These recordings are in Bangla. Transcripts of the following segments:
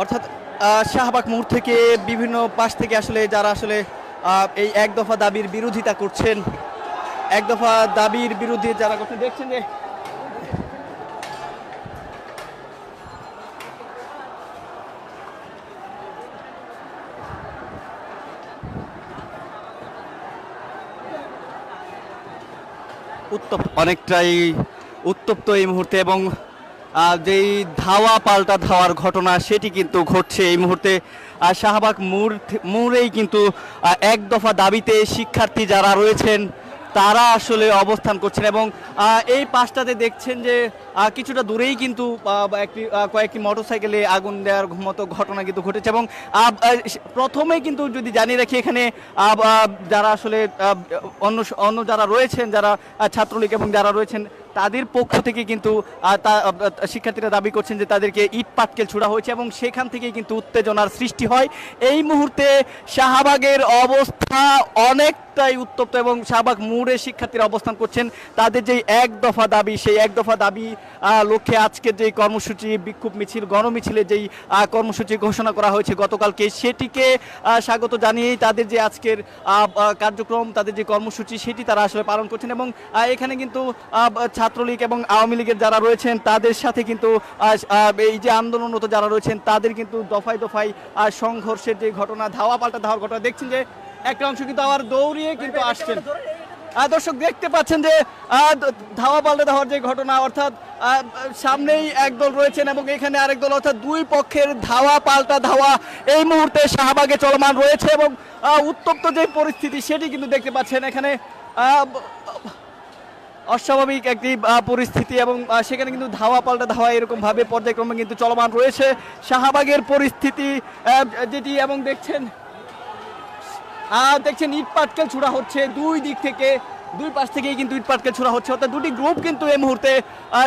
অর্থাৎ শাহবাগ মোড় থেকে বিভিন্ন পাশ থেকে আসলে যারা আসলে এই এক দফা দাবির বিরোধিতা করছেন, এক দফা দাবির বিরুদ্ধে যারা করছেন দেখছেন যে উত্তপ্ত, অনেকটাই উত্তপ্ত এই মুহূর্তে এবং যেই ধাওয়া পাল্টা ধাওয়ার ঘটনা সেটি কিন্তু ঘটছে এই মুহূর্তে। শাহবাগ মোড় মোড়েই কিন্তু এক দফা দাবিতে শিক্ষার্থী যারা রয়েছেন, তারা আসলে অবস্থান করছেন এবং এই পাশটাতে দেখছেন যে কিছুটা দূরেই কিন্তু একটি কয়েকটি মোটরসাইকেলে আগুন দেওয়ার মতো ঘটনা কিন্তু ঘটেছে এবং প্রথমে কিন্তু যদি জানিয়ে রাখি এখানে যারা আসলে অন্য অন্য যারা রয়েছেন, যারা ছাত্রলীগ এবং যারা রয়েছেন তাদের পক্ষ থেকে কিন্তু শিক্ষার্থীরা দাবি করছেন যে তাদেরকে ইট পাটকেল ছোড়া হয়েছে এবং সেখান থেকে কিন্তু উত্তেজনার সৃষ্টি হয়। এই মুহূর্তে শাহবাগের অবস্থা অনেকটাই উত্তপ্ত এবং শাহবাগ মোড়ে শিক্ষার্থীরা অবস্থান করছেন। তাদের যে এক দফা দাবি, সেই এক দফা দাবি লক্ষ্যে আজকের যে কর্মসূচি, বিক্ষোভ মিছিল গণমিছিলের যেই কর্মসূচি ঘোষণা করা হয়েছে গতকালকে, সেটিকে স্বাগত জানিয়েই তাদের যে আজকের কার্যক্রম, তাদের যে কর্মসূচি, সেটি তারা আসলে পালন করছেন এবং এখানে কিন্তু ছাত্রলীগ এবং আওয়ামী লীগের যারা রয়েছেন, তাদের সাথে কিন্তু এই যে আন্দোলনরত যারা রয়েছেন, তাদের কিন্তু দফায় দফায় সংঘর্ষের যে ঘটনা ধাওয়া পাল্টা ধাওয়ার ঘটনা, দেখছেন যে একটা অংশ কিন্তু আবার দৌড়িয়ে কিন্তু আসছেন। দর্শক দেখতে পাচ্ছেন যে ধাওয়া পাল্টে ধাওয়ার যে ঘটনা, অর্থাৎ সামনেই একদল রয়েছেন এবং এখানে আরেক দল, অর্থাৎ দুই পক্ষের ধাওয়া পাল্টা ধাওয়া এই মুহূর্তে শাহবাগে চলমান রয়েছে এবং উত্তপ্ত যে পরিস্থিতি সেটি কিন্তু দেখতে পাচ্ছেন। এখানে অস্বাভাবিক একটি পরিস্থিতি এবং সেখানে কিন্তু ধাওয়া পাল্টা ধাওয়া এরকম ভাবে পর্যায়ক্রমে কিন্তু চলমান রয়েছে। শাহবাগের পরিস্থিতি যেটি এবং দেখছেন দেখছেন ইট পাটকেল ছোড়া হচ্ছে দুই দিক থেকে, দুই পাশ থেকেই কিন্তু ইট পাটকেল ছোড়া হচ্ছে। অর্থাৎ দুটি গ্রুপ কিন্তু এই মুহূর্তে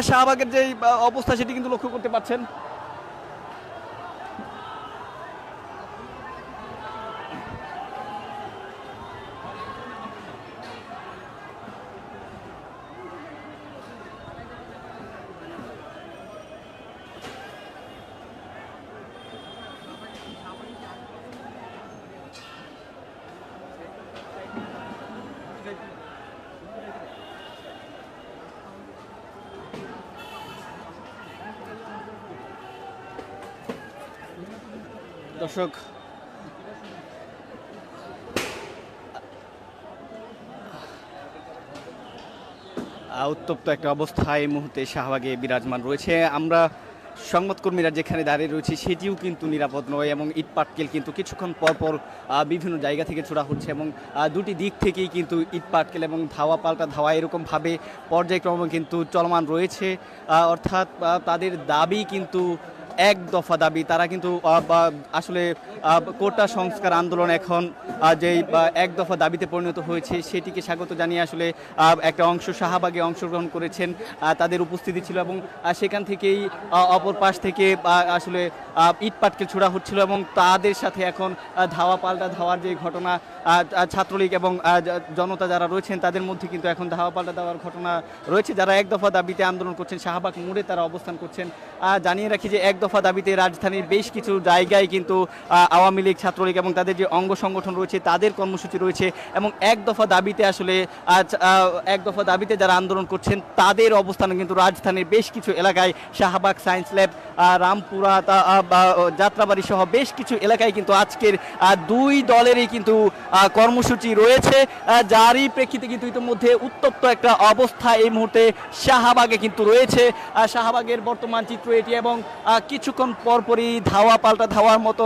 শাহবাগের যে অবস্থা সেটি কিন্তু লক্ষ্য করতে পারছেন। দর্শক উত্তপ্ত একটা অবস্থা এই মুহূর্তে শাহবাগে বিরাজমান রয়েছে। আমরা সংবাদকর্মীরা যেখানে দাঁড়িয়ে রয়েছে, সেটিও কিন্তু নিরাপদ নয় এবং ইট পাটকেল কিন্তু কিছুক্ষণ পর পর বিভিন্ন জায়গা থেকে ছোড়া হচ্ছে এবং দুটি দিক থেকেই কিন্তু ইট পাটকেল এবং ধাওয়া, পাল্টা ধাওয়া এরকমভাবে পর্যায়ক্রমে কিন্তু চলমান রয়েছে। অর্থাৎ তাদের দাবি কিন্তু এক দফা দাবি, তারা কিন্তু আসলে কোটা সংস্কার আন্দোলন এখন যেই এক দফা দাবিতে পরিণত হয়েছে, সেটিকে স্বাগত জানিয়ে আসলে একটা অংশ শাহবাগে অংশগ্রহণ করেছেন তাদের উপস্থিতি ছিল এবং সেখান থেকেই অপর পাশ থেকে আসলে ইট পাটকে ছোড়া হচ্ছিল এবং তাদের সাথে এখন ধাওয়া পাল্টা ধাওয়ার যে ঘটনা ছাত্রলীগ এবং জনতা যারা রয়েছেন, তাদের মধ্যে কিন্তু এখন ধাওয়া পাল্টা দেওয়ার ঘটনা রয়েছে। যারা এক দফা দাবিতে আন্দোলন করছেন, শাহবাগ মোড়ে তারা অবস্থান করছেন। জানিয়ে রাখি যে, এক দফা দাবিতে রাজধানীর বেশ কিছু জায়গায় কিন্তু আওয়ামী লীগ, ছাত্রলীগ এবং তাদের যে অঙ্গ সংগঠন রয়েছে, তাদের কর্মসূচি রয়েছে এবং এক দফা দাবিতে আসলে আজ এক দফা দাবিতে যারা আন্দোলন করছেন, তাদের অবস্থান কিন্তু রাজধানীর বেশ কিছু এলাকায় শাহবাগ সায়েন্স ল্যাব রামপুরা যাত্রাবাড়ি সহ বেশ কিছু এলাকায় কিন্তু আজকের দুই দলেরই কিন্তু কর্মসূচি রয়েছে। যারই প্রেক্ষিতে কিন্তু ইতিমধ্যে উত্তপ্ত একটা অবস্থা এই মুহূর্তে শাহবাগে কিন্তু রয়েছে। শাহবাগের বর্তমান চিত্র এটি এবং কিছুক্ষণ পরপরই ধাওয়া পাল্টা ধাওয়ার মতো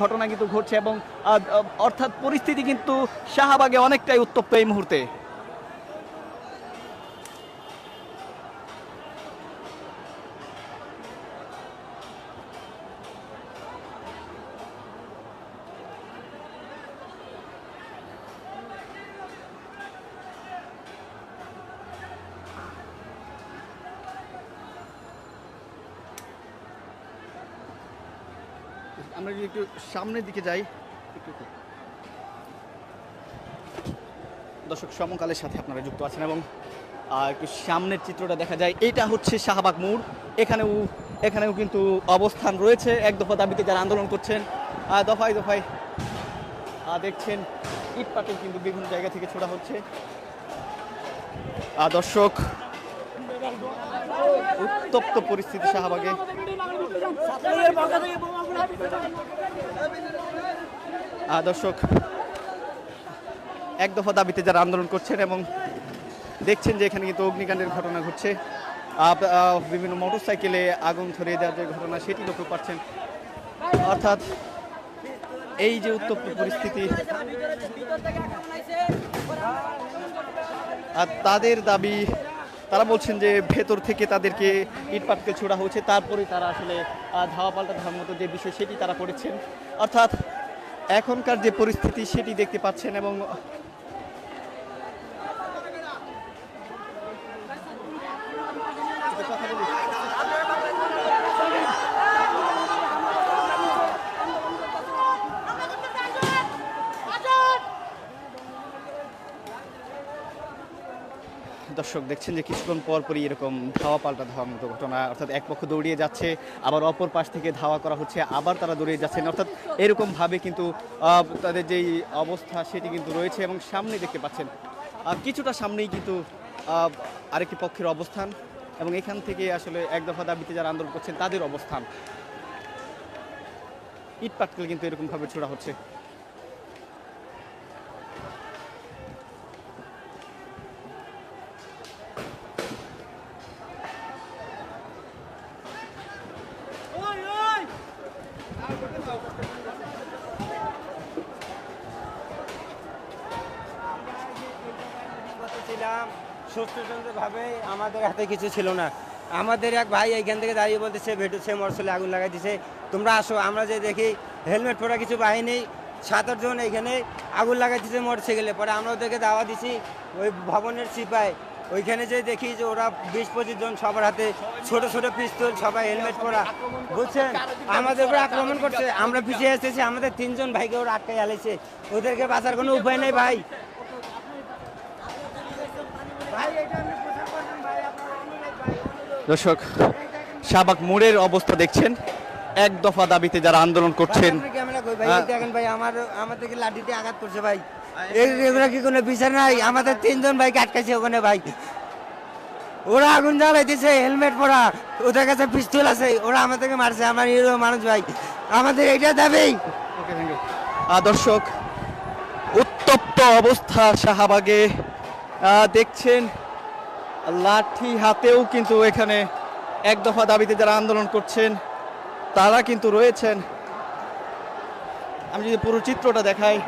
ঘটনা কিন্তু ঘটছে এবং অর্থাৎ পরিস্থিতি কিন্তু শাহবাগে অনেকটাই উত্তপ্ত এই মুহূর্তে। আমরা যদি একটু সামনের দিকে যাই। দর্শক, সমকালের সাথে আপনারা যুক্ত আছেন এবং একটু সামনের চিত্রটা দেখা যায়। এটা হচ্ছে শাহবাগ মোড়। এখানেও এখানেও কিন্তু অবস্থান রয়েছে। এক দফা দাবিতে যারা আন্দোলন করছেন দফায় দফায় দেখছেন ইট পাটল কিন্তু বিভিন্ন জায়গা থেকে ছোড়া হচ্ছে। দর্শক, উত্তপ্ত পরিস্থিতি শাহবাগে। দর্শক, এক দফা দাবিতে যারা আন্দোলন করছেন এবং দেখছেন যে এখানে কিন্তু অগ্নিকাণ্ডের ঘটনা ঘটছে বিভিন্ন মোটরসাইকেলে আগুন ধরিয়ে দেওয়ার যে ঘটনা সেটি লক্ষ্য পাচ্ছেন অর্থাৎ এই যে উত্তপ্ত পরিস্থিতি, আর তাদের দাবি তারা বলছেন যে ভেতর থেকে তাদেরকে ইট পাটকে ছোড়া হয়েছে, তারপরে তারা আসলে ধাওয়া পাল্টা ধাওয়ার মতো যে বিষয় সেটি তারা করেছেন। অর্থাৎ এখনকার যে পরিস্থিতি সেটি দেখতে পাচ্ছেন এবং দর্শক দেখছেন যে কিছুক্ষণ পর পরই এরকম ধাওয়া পাল্টা ধাওয়ার মতো ঘটনা, অর্থাৎ এক পক্ষ দৌড়িয়ে যাচ্ছে, আবার অপর পাশ থেকে ধাওয়া করা হচ্ছে, আবার তারা দৌড়িয়ে যাচ্ছেন। অর্থাৎ এরকমভাবে কিন্তু তাদের যেই অবস্থা সেটি কিন্তু রয়েছে এবং সামনে দেখতে পাচ্ছেন কিছুটা সামনেই কিন্তু আরেকটি পক্ষের অবস্থান এবং এখান থেকে আসলে এক দফা দাবিতে যারা আন্দোলন করছেন তাদের অবস্থান। ইট পাটকেল কিন্তু এরকমভাবে ছোড়া হচ্ছে। হাতে কিছু ছিল না। আমাদের এক ভাই এইখান থেকে দাঁড়িয়ে বলতেছে ভেটুছে মরসলে আগুন লাগাই দিছে। তোমরা আসো, আমরা যে দেখি হেলমেট পরা কিছু বাহিনী, সাত আটজন এইখানে আগুন লাগাই দিছে মোটরসাইকেলে পরে আমরা ওদেরকে দাওয়া দিছি ওই ভবনের সিপাই। ওইখানে যে দেখি যে ওরা বিশ পঁচিশ জন সবার হাতে ছোট ছোট পিস্তল, সবাই হেলমেট পরা। বুঝছেন? আমাদের উপরে আক্রমণ করছে। আমরা পিছিয়ে এসেছি, আমাদের তিনজন ভাইকে ওরা আটকাই আলাইছে ওদেরকে বাঁচার কোনো উপায় নেই ভাই। ভাই, এটা আপনি প্রচার করবেন ভাই আপনার অনুরোধ ভাই অনুরোধ দর্শক শাহবাগ মোড়ের অবস্থা দেখছেন। এক দফা দাবিতে যারা আন্দোলন করছেন ভাই, হ্যাঁ। দেখেন ভাই আমার আমাদেরকে লাঠিতে আঘাত করছে ভাই। এগুলো কি কোনো বিচার নাই? আমাদের তিনজন ভাই আটকাইছে ওখানে ভাই। ওরা আগুন জ্বালাই দিছে হেলমেট পরা। ওদের কাছে পিস্তল আছে ওরা আমাদেরকে মারছে আমার হিরো মানুষ ভাই। আমাদের দাবি। দর্শক উত্তপ্ত অবস্থা শাহবাগে। দেখছেন লাঠি হাতেও কিন্তু এখানে এক দফা দাবিতে যারা আন্দোলন করছেন, তারা কিন্তু রয়েছেন। আমি যদি পুরো চিত্রটা দেখাই।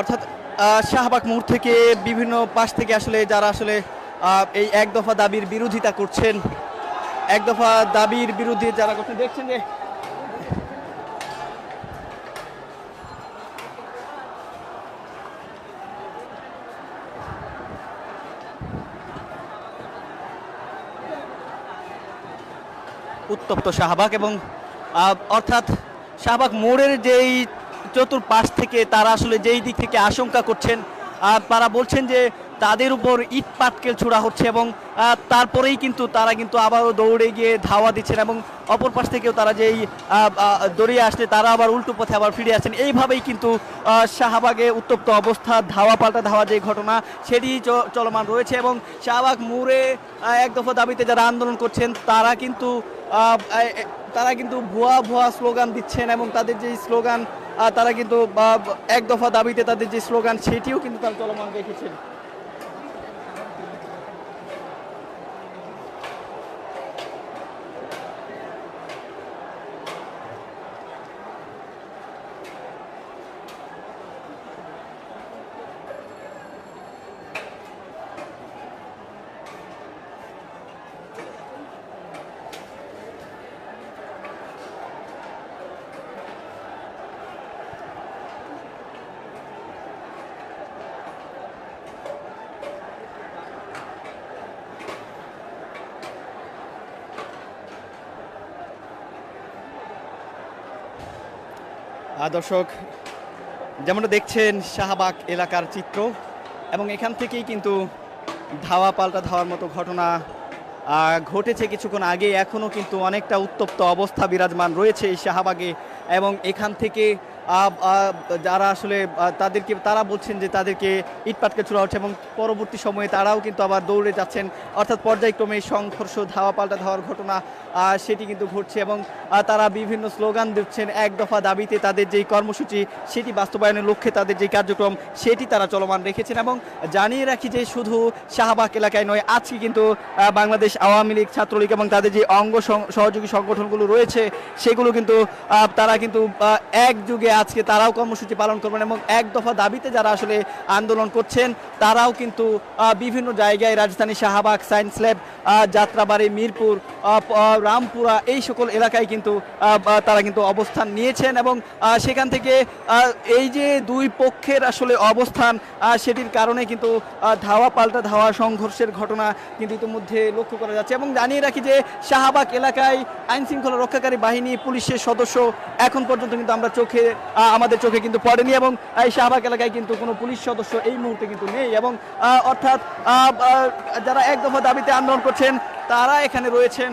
অর্থাৎ শাহবাগ মোড় থেকে বিভিন্ন পাশ থেকে আসলে যারা আসলে এই এক দফা দাবির বিরোধিতা করছেন, এক দফা দাবির বিরুদ্ধে যারা করছেন দেখছেন যে উত্তপ্ত শাহবাগ এবং অর্থাৎ শাহবাগ মোড়ের যেই চতুর্পাশ থেকে তারা আসলে যেই দিক থেকে আশঙ্কা করছেন তারা বলছেন যে তাদের উপর ইট পাটকেল ছোড়া হচ্ছে এবং তারপরেই কিন্তু তারা কিন্তু আবারও দৌড়ে গিয়ে ধাওয়া দিচ্ছেন এবং অপর পাশ থেকেও তারা যেই দৌড়িয়ে আসলে তারা আবার উল্টো পথে আবার ফিরে আসছেন। এইভাবেই কিন্তু শাহবাগে উত্তপ্ত অবস্থা, ধাওয়া পাল্টা ধাওয়া যে ঘটনা সেটি চলমান রয়েছে এবং শাহবাগ মোড়ে এক দফা দাবিতে যারা আন্দোলন করছেন তারা কিন্তু তারা কিন্তু ভুয়া ভুয়া স্লোগান দিচ্ছেন এবং তাদের যে স্লোগান তারা কিন্তু এক দফা দাবিতে তাদের যে স্লোগান, সেটিও কিন্তু তারা চলমান রেখেছেন। দর্শক, যেমনটা দেখছেন, শাহবাগ এলাকার চিত্র এবং এখান থেকেই কিন্তু ধাওয়া পাল্টা ধাওয়ার মতো ঘটনা ঘটেছে কিছুক্ষণ আগে। এখনও কিন্তু অনেকটা উত্তপ্ত অবস্থা বিরাজমান রয়েছে এই শাহবাগে এবং এখান থেকে যারা আসলে তাদেরকে, তারা বলছেন যে তাদেরকে ইটপাটকে ছোড়া হচ্ছে এবং পরবর্তী সময়ে তারাও কিন্তু আবার দৌড়ে যাচ্ছেন। অর্থাৎ পর্যায়ক্রমে সংঘর্ষ, ধাওয়া পাল্টা ধাওয়ার ঘটনা সেটি কিন্তু ঘটছে এবং তারা বিভিন্ন স্লোগান দিচ্ছেন। এক দফা দাবিতে তাদের যেই কর্মসূচি, সেটি বাস্তবায়নের লক্ষ্যে তাদের যে কার্যক্রম, সেটি তারা চলমান রেখেছেন এবং জানিয়ে রাখি যে শুধু শাহবাগ এলাকায় নয়, আজকে কিন্তু বাংলাদেশ আওয়ামী লীগ ছাত্রলীগ এবং তাদের যে অঙ্গ সহযোগী সংগঠনগুলো রয়েছে, সেগুলো কিন্তু তারা কিন্তু একযুগে আজকে তারাও কর্মসূচি পালন করবেন এবং এক দফা দাবিতে যারা আসলে আন্দোলন করছেন, তারাও কিন্তু বিভিন্ন জায়গায় রাজধানী শাহবাগ, সায়েন্স ল্যাব যাত্রাবাড়ি, মিরপুর রামপুরা এই সকল এলাকায় কিন্তু তারা কিন্তু অবস্থান নিয়েছেন এবং সেখান থেকে এই যে দুই পক্ষের আসলে অবস্থান সেটির কারণে কিন্তু ধাওয়া পাল্টা ধাওয়া সংঘর্ষের ঘটনা কিন্তু ইতিমধ্যে লক্ষ্য করা যাচ্ছে এবং জানিয়ে রাখি যে শাহবাগ এলাকায় আইন শৃঙ্খলা রক্ষাকারী বাহিনী, পুলিশের সদস্য এখন পর্যন্ত কিন্তু আমরা চোখে আমাদের চোখে কিন্তু পড়েনি এবং এই শাহবাগ এলাকায় কিন্তু কোনো পুলিশ সদস্য এই মুহূর্তে কিন্তু নেই এবং অর্থাৎ যারা এক দফা দাবিতে আন্দোলন করছেন, তারা এখানে রয়েছেন।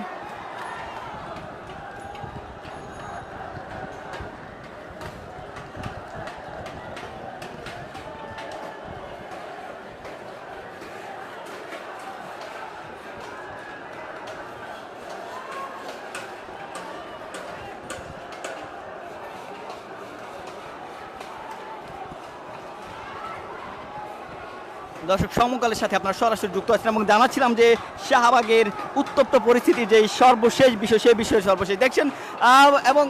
দর্শক, সমকালের সাথে আপনার সরাসরি যুক্ত আছেন এবং জানাচ্ছিলাম যে শাহবাগের উত্তপ্ত পরিস্থিতি, যে সর্বশেষ বিষয় সেই বিষয়ে সর্বশেষ দেখছেন। এবং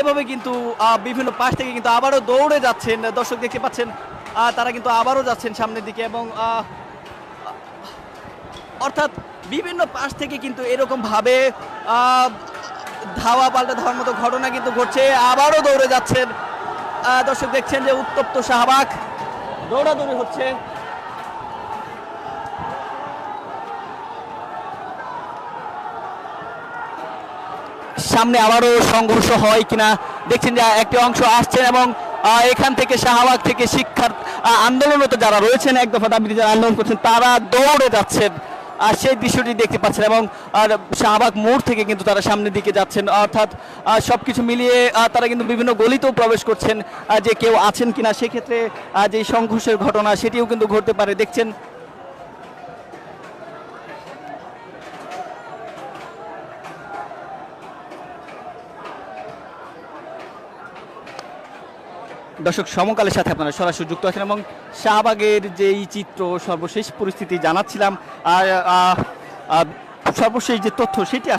এভাবে কিন্তু বিভিন্ন পাশ থেকে কিন্তু আবারও দৌড়ে যাচ্ছেন। দর্শক দেখতে পাচ্ছেন তারা কিন্তু আবারও যাচ্ছেন সামনের দিকে এবং অর্থাৎ বিভিন্ন পাশ থেকে কিন্তু এরকম ভাবে ধাওয়া পাল্টা ধাওয়ার মতো ঘটনা কিন্তু ঘটছে। আবারও দৌড়ে যাচ্ছেন। দর্শক দেখছেন যে উত্তপ্ত শাহবাগ। দৌড়াদৌড়ি হচ্ছে। সামনে আবারও সংঘর্ষ হয় কিনা দেখছেন যে একটি অংশ আসছেন এবং এখান থেকে শাহবাগ থেকে শিক্ষার আন্দোলনরত যারা রয়েছেন, এক দফা দাবিতে যারা আন্দোলন করছেন, তারা দৌড়ে যাচ্ছেন। আর সেই দৃশ্যটি দেখতে পাচ্ছেন এবং, আর শাহবাগ মোড় থেকে কিন্তু তারা সামনের দিকে যাচ্ছেন। অর্থাৎ সব কিছু মিলিয়ে তারা কিন্তু বিভিন্ন গলিতেও প্রবেশ করছেন যে কেউ আছেন কিনা, সেক্ষেত্রে যে সংঘর্ষের ঘটনা, সেটিও কিন্তু ঘটতে পারে। দেখছেন দর্শক, সমকালের সাথে আপনারা সরাসরি যুক্ত আছেন এবং শাহবাগের যেই চিত্র, সর্বশেষ পরিস্থিতি জানাচ্ছিলাম। আর সর্বশেষ যে তথ্য, সেটি